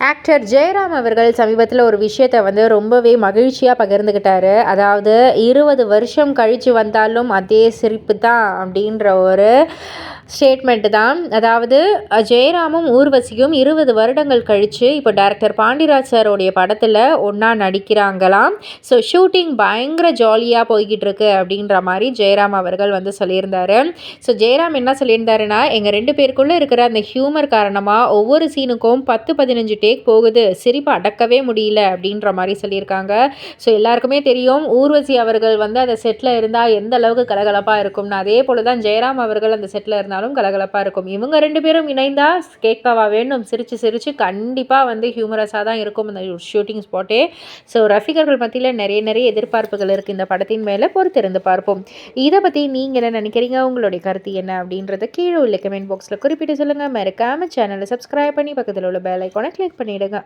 Actor Jayaram அவர்கள் சமீபத்தில் ஒரு விஷயத்தை வந்து ரொம்பவே மகிழ்ச்சியாக பகிர்ந்துக்கிட்டாரு அதாவது இருபது வருஷம் கழித்து வந்தாலும் அதே சிரிப்பு தான் அப்படின்ற ஒரு ஸ்டேட்மெண்ட்டு தான். அதாவது ஜெயராமும் ஊர்வசியும் இருபது வருடங்கள் கழித்து இப்போ டேரக்டர் பாண்டிராஜ் சாரோடைய படத்தில் ஒன்றா நடிக்கிறாங்களாம். ஸோ ஷூட்டிங் பயங்கர ஜாலியாக போய்கிட்டு இருக்கு அப்படின்ற மாதிரி ஜெயராம் அவர்கள் வந்து சொல்லியிருந்தாரு. ஸோ ஜெயராம் என்ன சொல்லியிருந்தாருன்னா எங்கள் ரெண்டு பேருக்குள்ளே இருக்கிற அந்த ஹியூமர் காரணமாக ஒவ்வொரு சீனுக்கும் பத்து பதினஞ்சு டேக் போகுது. சிரிப்பு அடக்கவே முடியல அப்படின்ற மாதிரி சொல்லியிருக்காங்க. ஸோ எல்லாருக்குமே தெரியும் ஊர்வசி அவர்கள் வந்து அந்த செட்டில் இருந்தால் எந்த அளவுக்கு கலகலப்பாக இருக்கும்னு. அதே போல் தான் ஜெயராம் அவர்கள் அந்த செட்டில் இருந்தாலும் கலகலப்பாக இருக்கும். இவங்க ரெண்டு பேரும் இணைந்தால் கேட்கவா வேண்டும் சிரித்து சிரித்து கண்டிப்பாக வந்து ஹியூமரஸாக தான் இருக்கும் இந்த ஷூட்டிங் ஸ்பாட்டே ஸோ ரசிகர்கள் மத்தியில் நிறைய நிறைய எதிர்பார்ப்புகள் இருக்குது இந்த படத்தின் மேலே பொறுத்திருந்து பார்ப்போம். இதை பற்றி நீங்கள் என்ன நினைக்கிறீங்க? உங்களுடைய கருத்து என்ன? அப்படின்றத கீழே உள்ள கமெண்ட் பாக்ஸில் குறிப்பிட்டு சொல்லுங்கள் மறக்காமல் சேனலை சப்ஸ்கிரைப் பண்ணி பக்கத்தில் உள்ள பெல் ஐக்கானை கிளிக் பண்ணிவிடுங்க